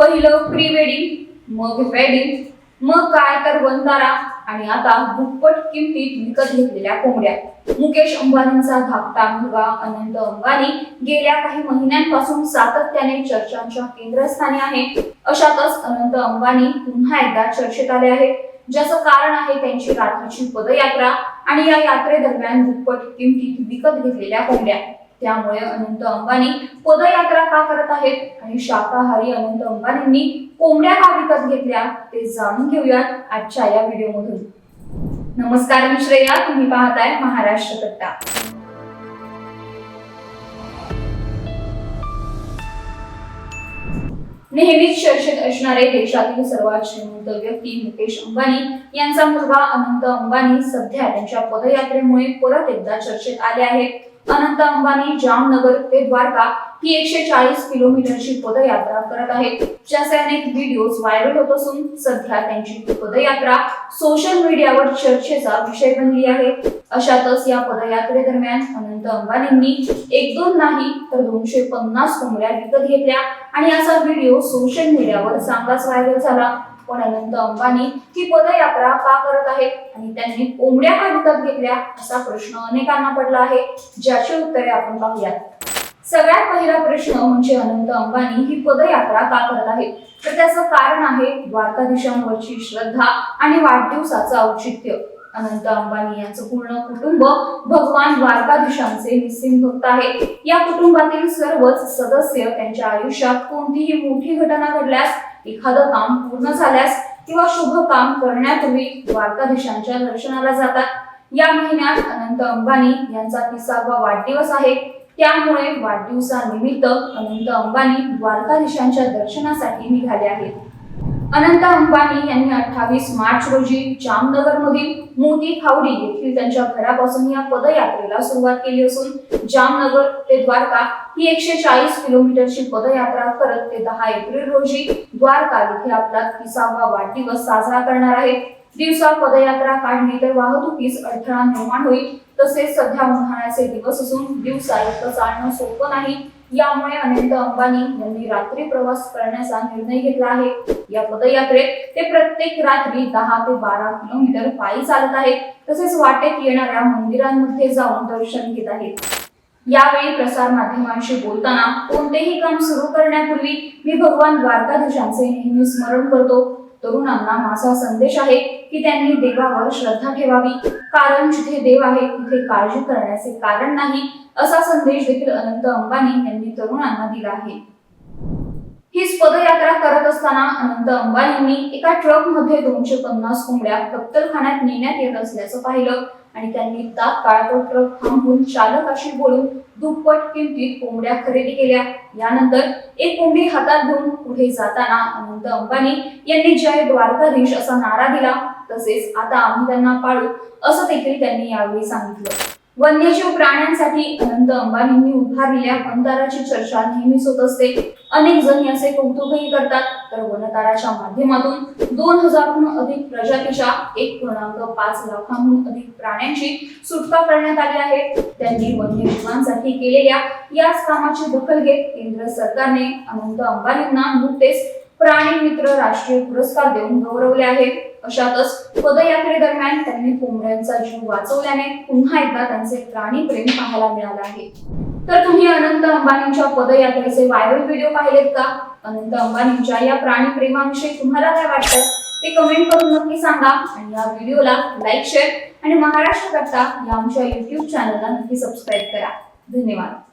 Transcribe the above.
पहिलं pre wedding मग wedding मग काय तर वंतारा आणि आता दुप्पट किमतीत विकत घेतलेल्या कोंबड्या. मुकेश अंबानींचा धाकटा मुलगा अनंत अंबानी गेल्या काही महिन्यांपासून सातत्याने चर्चांच्या केंद्रस्थानी आहे. अशातच अनंत अंबानी पुन्हा एकदा चर्चेत आले आहे ज्याचं कारण आहे त्यांची रात्रीची पदयात्रा आणि या यात्रेदरम्यान दुप्पट किमतीत विकत घेतलेल्या कोंबड्या. त्यामुळे अनंत अंबानी पदयात्रा का करत आहेत? आणि शाकाहारी अनंत अंबानींनी कोंबड्या का विकत घेतल्या? ते जाणून घेऊयात आजच्या या व्हिडिओमधून. नमस्कार मी श्रेया. तुम्ही पाहताय महाराष्ट्र कट्टा. नेहमीच चर्चेत असणारे देशातील सर्वात श्रीमंत व्यक्ती मुकेश अंबानी यांचा मुलगा अनंत अंबानी सध्या त्यांच्या पदयात्रेमुळे परत एकदा चर्चेत आले आहेत. अनंत अंबानी जामनगर ते द्वारका ही एकशे चाळीस किलोमीटरची पदयात्रा करत आहेत. ज्याचे अनेक व्हिडिओज व्हायरल होत असून सध्या त्यांची पदयात्रा सोशल मीडियावर चर्चेचा विषय बनली आहे. अशातच या पदयात्रेदरम्यान अनंत अंबानींनी एक दोन नाही तर दोनशे पन्नास कोंबड्या विकत घेतल्या आणि असा व्हिडिओ सोशल मीडियावर चांगलाच व्हायरल झाला. पण अनंत अंबानी ही पदयात्रा का करत आहेत आणि त्यांनी कोंबड्या का विकत घेतल्या असा प्रश्न अनेकांना पडला आहे ज्याची उत्तरे आपण पाहूयात. सगळ्यात पहिला प्रश्न म्हणजे अनंत अंबानी ही पदयात्रा का करत आहेत तर त्याचं कारण आहे द्वारकाधीशांवरची श्रद्धा आणि वाढदिवसाचं औचित्य. अनंत अंबानी यांचं पूर्ण कुटुंब भगवान द्वारकाधीशांचे निस्सिम भक्त आहे. या कुटुंबातील सर्वच सदस्य त्यांच्या आयुष्यात कोणतीही मोठी घटना घडल्यास एखादं काम पूर्ण झाल्यास किंवा शुभ काम करण्यापूर्वी द्वारकाधीशांच्या दर्शनाला जातात. या महिन्यात अनंत अंबानी यांचा तिसावा वाढदिवस आहे. त्यामुळे वाढदिवसानिमित्त अनंत अंबानी द्वारकाधीशांच्या दर्शनासाठी निघाले आहेत. अनंत अंबानी यांनी अठ्ठावीस मार्च रोजी जामनगर मधील मोती खावडी येथील त्यांच्या घरापासून या पदयात्रेला सुरुवात केली असून जामनगर ते द्वारका ही एकशे चाळीस किलोमीटरची पदयात्रा करत ते दहा एप्रिल रोजी द्वारका येथे आपला तिसावा वाढदिवस साजरा करणार आहेत. दिवसा पदयात्रा काढली तर वाहतुकीस अडथळा निर्माण होईल. तसेच सध्या उन्हाळ्याचे दिवस असून दिवसा एकटं चालणं सोपं नाही. यामुळे अनंत अंबानी यांनी रात्री प्रवास करण्याचा निर्णय घेतला आहे. या पदयात्रेत ते प्रत्येक रात्री दहा ते बारा किलोमीटर पायी चालत आहेत. तसेच वाटेत येणाऱ्या मंदिरांमध्ये जाऊन दर्शन घेत आहेत. यावेळी प्रसार माध्यमांशी बोलताना कोणतेही काम सुरू करण्यापूर्वी मी भगवान द्वारकाधीशांचे नेहमी स्मरण करतो. तरुणांना माझा संदेश आहे की त्यांनी देवावर श्रद्धा ठेवावी. कारण जिथे देव आहे तिथे काळजी करण्याचे कारण नाही असा संदेश देखील अनंत अंबानी यांनी तरुणांना दिला आहे. हीच पदयात्रा करत असताना अनंत अंबानींनी एका ट्रकमध्ये दोनशे पन्नास कोंबड्या कत्तलखान्यात नेण्यात येत असल्याचं पाहिलं. आणि त्यांनी तात्काळ तो ट्रक थांबवून चालकाशी बोलून दुप्पट किमतीत कोंबड्या खरेदी केल्या. यानंतर एक कोंबडी हातात घेऊन पुढे जाताना अनंत अंबानी यांनी जय द्वारकाधीश असा नारा दिला. तसेच आता आम्ही त्यांना पाळू असं देखील त्यांनी यावेळी सांगितलं. वन्यजीव प्राण्यांसाठी अनंत अंबानींनी उभारलेल्या वनताराची चर्चा नेहमीच होत असते. अनेक जण याचे कौतुकही करतात. तर वनताराच्या माध्यमातून दोन हजारहून अधिक प्रजातीच्या एक पूर्णांक पाच लाखांहून अधिक प्राण्यांची सुटका करण्यात आली आहे. त्यांनी वन्यजीवांसाठी केलेल्या याच कामाची दखल घेत केंद्र सरकारने अनंत अंबानींना नुकतेच प्राणी मित्र राष्ट्रीय पुरस्कार देऊन गौरवले आहे. अशातच पदयात्रेदरम्यान त्यांनी कोंबड्यांचा जीव वाचवल्याने पुन्हा एकदा त्यांचे प्राणी प्रेम पाहायला मिळालं आहे. तर तुम्ही अनंत अंबानींच्या पदयात्रेचे व्हायरल व्हिडिओ पाहिलेत का? अनंत अंबानींच्या या प्राणी प्रेमाविषयी तुम्हाला काय वाटतं? ते कमेंट करून नक्की सांगा आणि या व्हिडिओला लाईक शेअर आणि महाराष्ट्र करता या आमच्या युट्यूब चॅनलला नक्की सबस्क्राईब करा. धन्यवाद.